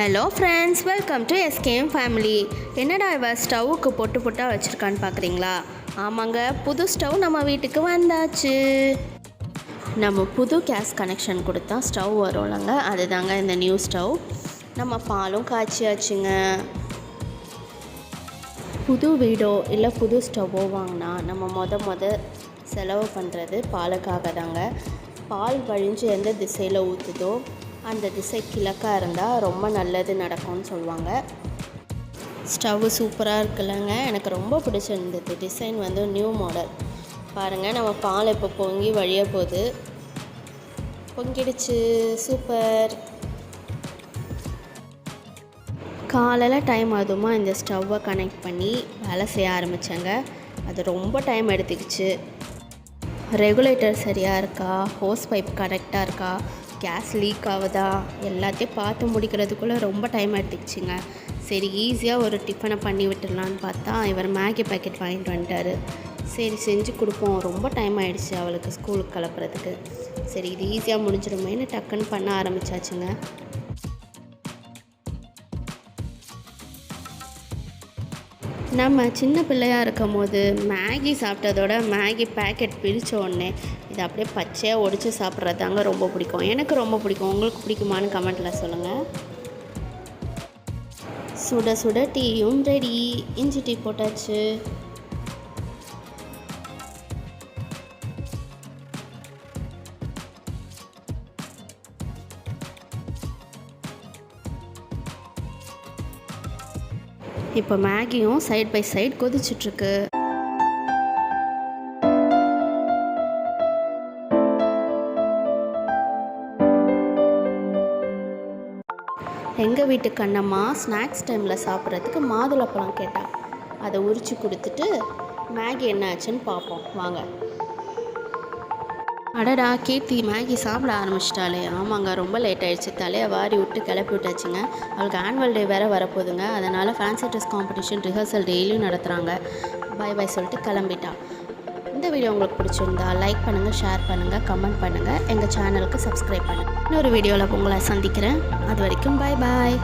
Hello friends welcome to S K M family என்னடா இவ ஸ்டவ்வுக்கு பொட்டு பொட்டாக வச்சுருக்கான்னு பார்க்குறீங்களா ஆமாங்க புது ஸ்டவ் நம்ம வீட்டுக்கு வந்தாச்சு. நம்ம புது கேஸ் கனெக்ஷன் கொடுத்தா ஸ்டவ் வரும்லங்க. அதுதாங்க இந்த நியூ ஸ்டவ். நம்ம பாலும் காய்ச்சியாச்சுங்க. புது வீடோ இல்லை புது ஸ்டவ்வோ வாங்கினா நம்ம மொத மொத செலவு பண்ணுறது பாலுக்காக தாங்க பால் வழிஞ்சு எந்த திசையில் ஊற்றுதோ அந்த திசை கிழக்காக இருந்தால் ரொம்ப நல்லது நடக்கும்னு சொல்லுவாங்க. ஸ்டவ்வு சூப்பராக இருக்குல்லங்க. எனக்கு ரொம்ப பிடிச்சிருந்தது டிசைன் வந்து நியூ மாடல் பாருங்கள் நம்ம பால் இப்போ பொங்கி வழிய போகுது பொங்கிடுச்சு சூப்பர். காலையில் டைம் அதுமா இந்த ஸ்டவ்வை கனெக்ட் பண்ணி வேலை செய்ய ஆரம்பித்தேங்க அது ரொம்ப டைம் எடுத்துக்கிச்சு. ரெகுலேட்டர் சரியாக இருக்கா? ஹோஸ் பைப் கரெக்டாக இருக்கா? கேஸ் லீக் ஆகுதா? எல்லாத்தையும் பார்த்து முடிக்கிறதுக்குள்ளே ரொம்ப டைம் எடுத்துக்கிச்சுங்க. சரி ஈஸியாக ஒரு டிஃபனை பண்ணி விட்டுடலான்னு பார்த்தா இவர் மேகி பேக்கெட் வாங்கிட்டு வந்துட்டாரு. சரி செஞ்சு கொடுப்போம். ரொம்ப டைம் ஆகிடுச்சு அவளுக்கு ஸ்கூலுக்கு கிளப்புறதுக்கு. சரி இது ஈஸியாக முடிஞ்சிருமேன்னு டக்குன்னு பண்ண ஆரம்பிச்சாச்சுங்க. நம்ம சின்ன பிள்ளையாக இருக்கும் போது மேகி சாப்பிட்டதோட மேகி பேக்கெட் பிரித்த உடனே இது அப்படியே பச்சையாக ஒடிச்சு சாப்பிட்றது தாங்க ரொம்ப பிடிக்கும். எனக்கு ரொம்ப பிடிக்கும். உங்களுக்கு பிடிக்குமான்னு கமெண்ட்டில் சொல்லுங்கள் சுட சுட டீயும் ரெடி இஞ்சி டீ போட்டாச்சு. இப்போ மேகியும் சைட் பை சைட் கொதிச்சிட்ருக்கு. எங்கள் வீட்டு கண்ணம்மா ஸ்நாக்ஸ் டைமில் சாப்பிட்றதுக்கு மாதுளப்பழம் கேட்டா. அதை உரித்து கொடுத்துட்டு மேகி என்ன ஆச்சுன்னு பார்ப்போம். வாங்க. அடடா கீர்த்தி மேகி சாப்பிட ஆரம்பிச்சிட்டாலே ஆமாங்க ரொம்ப லேட் ஆகிடுச்சு தலையை வாரி விட்டு கிளப்பி விட்டாச்சுங்க. அவளுக்கு ஆனுவல் டே வேறு வரப்போகுதுங்க. அதனால் ஃபேன்சி ட்ரெஸ் காம்படிஷன் ரிஹர்சல் டெய்லியும் நடத்துகிறாங்க பை பாய் சொல்லிட்டு கிளம்பிட்டா. இந்த வீடியோ உங்களுக்கு பிடிச்சிருந்தா லைக் பண்ணுங்கள் ஷேர் பண்ணுங்கள் கமெண்ட் பண்ணுங்கள் எங்கள் சேனலுக்கு சப்ஸ்கிரைப் பண்ணுங்கள் இன்னொரு வீடியோவில் உங்களை சந்திக்கிறேன். அது வரைக்கும் பாய் பாய்